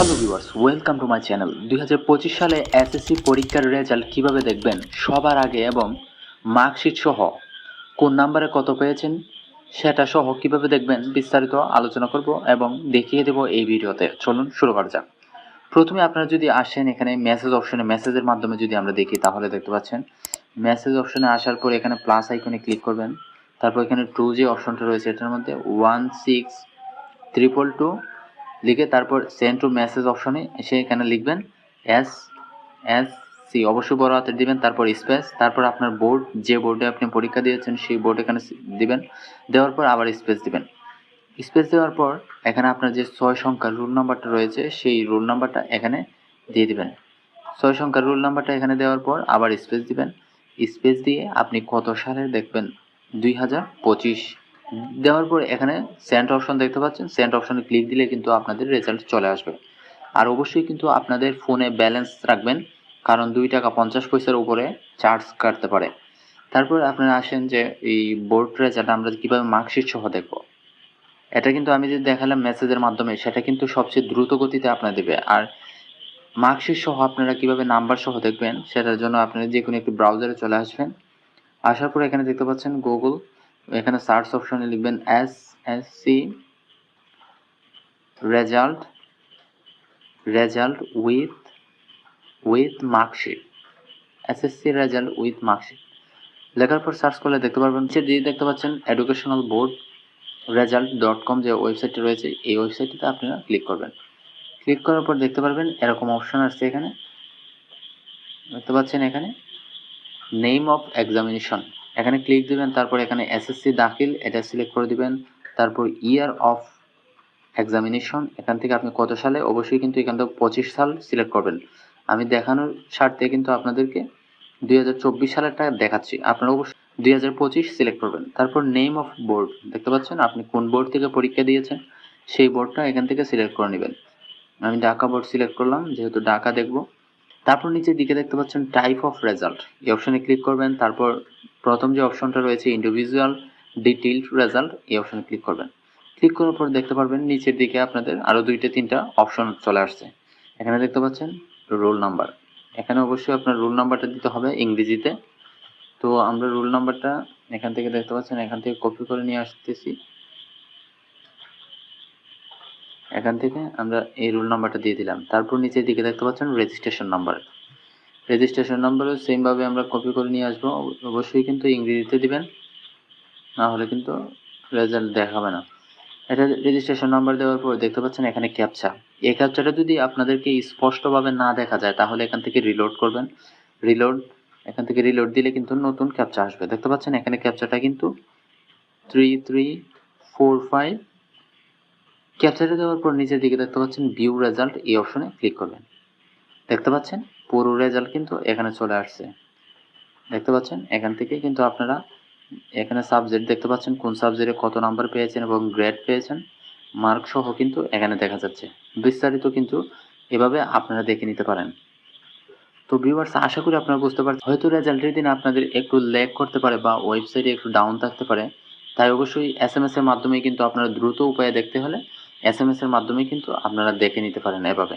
Hello viewers welcome to my channel দুই হাজার পঁচিশ সালে এসএসসি পরীক্ষার রেজাল্ট কীভাবে দেখবেন? সবার আগে এবং মার্কশিট সহ কোন নাম্বারে কত পেয়েছেন, সেটা সহ কীভাবে দেখবেন বিস্তারিত আলোচনা করব এবং দেখিয়ে দেব এই ভিডিওতে। চলুন শুরু করা যাক। প্রথমে আপনারা যদি আসেন এখানে মেসেজ অপশনে মেসেজের মাধ্যমে যদি আমরা দেখি, তাহলে দেখতে পাচ্ছেন মেসেজ অপশনে আসার পর এখানে প্লাস আইকনে ক্লিক করবেন। তারপর এখানে টু যে অপশনটা রয়েছে, এটার মধ্যে ওয়ান সিক্স ট্রিপল টু লিখে তারপর সেন্ড টু মেসেজ অপশনে এসে এখানে লিখবেন এস এস সি অবশ্যই বড় হাতে দিবেন, তারপর স্পেস তারপর আপনার বোর্ড যে বোর্ডে আপনি পরীক্ষা দিয়েছেন সেই বোর্ড এখানে দিবেন, দেওয়ার পর আবার স্পেস দিবেন। স্পেস দেওয়ার পর এখানে আপনার যে ছয় সংখ্যার রুল নাম্বারটা রয়েছে সেই রুল নাম্বারটা এখানে দিয়ে দিবেন। ছয় সংখ্যার রুল নাম্বারটা এখানে দেওয়ার পর আবার স্পেস দিবেন। স্পেস দিয়ে আপনি কত সালের দেখবেন? দুই হাজার পঁচিশ। দেওয়ার পর এখানে সেন্ট অপশন দেখতে পাচ্ছেন। সেন্ট অপশনে ক্লিক দিলে কিন্তু আপনাদের রেজাল্ট চলে আসবে। আর অবশ্যই কিন্তু আপনাদের ফোনে ব্যালেন্স রাখবেন, কারণ দুই টাকা পঞ্চাশ পয়সার উপরে চার্জ কাটতে পারে। তারপর আপনারা আসেন যে এই বোর্ড রেজাল্ট আমরা কীভাবে মার্কশিট সহ দেখব। এটা কিন্তু আমি যে দেখালাম মেসেজের মাধ্যমে, সেটা কিন্তু সবচেয়ে দ্রুত গতিতে আপনার দেবে। আর মার্কশিট সহ আপনারা কীভাবে নাম্বার সহ দেখবেন, সেটার জন্য আপনারা যে কোনো একটি ব্রাউজারে চলে আসবেন। আসার পর এখানে দেখতে পাচ্ছেন গুগল এখানে সার্চ অপশনে লিখবেন S S C result result with with marksheet SSC result with marksheet লেখার পর সার্চ করলে দেখতে পারবেন দিয়ে দেখতে পাচ্ছেন educational board result dot com যে ওয়েবসাইটটি রয়েছে, এই ওয়েবসাইটটিতে আপনারা ক্লিক করবেন। ক্লিক করার পর দেখতে পারবেন এরকম অপশন আসছে এখানে। দেখতে পাচ্ছেন এখানে নেম অফ এক্সামিনেশন এখানে ক্লিক দিবেন, তারপর এখানে এসএসসি দাখিল, এটা সিলেক্ট করে দিবেন, তারপর ইয়ার অফ এক্সামিনেশন এখান থেকে আপনি কত সালে, অবশ্যই কিন্তু এখান থেকে পঁচিশ সাল সিলেক্ট করবেন। আমি দেখানোর স্বার্থে কিন্তু আপনাদেরকে দুই হাজার চব্বিশ সালেরটা দেখাচ্ছি। আপনারা অবশ্যই দুই হাজার পঁচিশ সিলেক্ট করবেন। তারপর নেম অফ বোর্ড দেখতে পাচ্ছেন? আপনি কোন বোর্ড থেকে পরীক্ষা দিয়েছেন? সেই বোর্ডটা এখান থেকে সিলেক্ট করে নেবেন। আমি ঢাকা বোর্ড সিলেক্ট করলাম, যেহেতু ঢাকা দেখব। তারপর নিচের দিকে দেখতে পাচ্ছেন টাইপ অফ রেজাল্ট এই অপশনে ক্লিক করবেন, তারপর প্রথম যে অপশনটা রয়েছে ইন্ডিভিজুয়াল ডিটেইলড রেজাল্ট এই অপশনে ক্লিক করবেন। ক্লিক করার পর দেখতে পারবেন নিচের দিকে আপনাদের আরও দুইটা, তিনটা অপশন চলে আসছে। এখানে দেখতে পাচ্ছেন রোল নাম্বার এখানে অবশ্যই আপনার রোল নাম্বারটা দিতে হবে ইংরেজিতে। তো আমরা রোল নাম্বারটা এখান থেকে দেখতে পাচ্ছেন, এখান থেকে কপি করে নিয়ে আসতেছি। এখান থেকে আমরা এই রোল নাম্বারটা দিয়ে দিলাম। তারপর নিচের দিকে দেখতে পাচ্ছেন রেজিস্ট্রেশন নাম্বার রেজিস্ট্রেশন নাম্বারও সেমভাবে আমরা কপি করে নিয়ে আসব। অবশ্যই কিন্তু ইংরেজিতে দিবেন। না হলে কিন্তু রেজাল্ট দেখাবে না। এটা রেজিস্ট্রেশন নাম্বার দেওয়ার পর দেখতে পাচ্ছেন এখানে ক্যাপচা এই ক্যাপচাটা যদি আপনাদেরকে স্পষ্টভাবে না দেখা যায়, তাহলে এখান থেকে রিলোড করবেন। রিলোড এখান থেকে রিলোড দিলে কিন্তু নতুন ক্যাপচা আসবে। দেখতে পাচ্ছেন এখানে ক্যাপচাটা কিন্তু থ্রি থ্রি ফোর ফাইভ ক্যাপচাটা দেওয়ার পর নিচের দিকে দেখতে পাচ্ছেন ভিউ রেজাল্ট এই অপশনে ক্লিক করবেন। দেখতে পাচ্ছেন? পুরো রেজাল্ট কিন্তু এখানে চলে আসছে। দেখতে পাচ্ছেন? এখান থেকে কিন্তু আপনারা এখানে সাবজেক্ট দেখতে পাচ্ছেন, কোন সাবজেক্টে কত নাম্বার পেয়েছেন এবং গ্রেড পেয়েছেন মার্ক সহ কিন্তু এখানে দেখা যাচ্ছে। বিস্তারিত কিন্তু এভাবে আপনারা দেখে নিতে পারেন। তো ভিউয়ার্স আশা করি আপনারা বুঝতে পারছেন। হয়তো রেজাল্টের দিন আপনাদের একটু ল্যাগ করতে পারে বা ওয়েবসাইটে একটু ডাউন থাকতে পারে। তাই অবশ্যই এস এম এর মাধ্যমে কিন্তু আপনারা দ্রুত উপায়ে দেখতে হলে এস এম এর মাধ্যমে কিন্তু আপনারা দেখে নিতে পারেন এভাবে।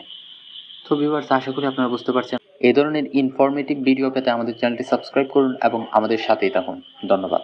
তো ভিউয়ার্স আশা করি আপনারা বুঝতে পারছেন। এই ধরনের ইনফরমেটিভ ভিডিও পেতে আমাদের চ্যানেলটি সাবস্ক্রাইব করুন এবং আমাদের সাথেই থাকুন। ধন্যবাদ।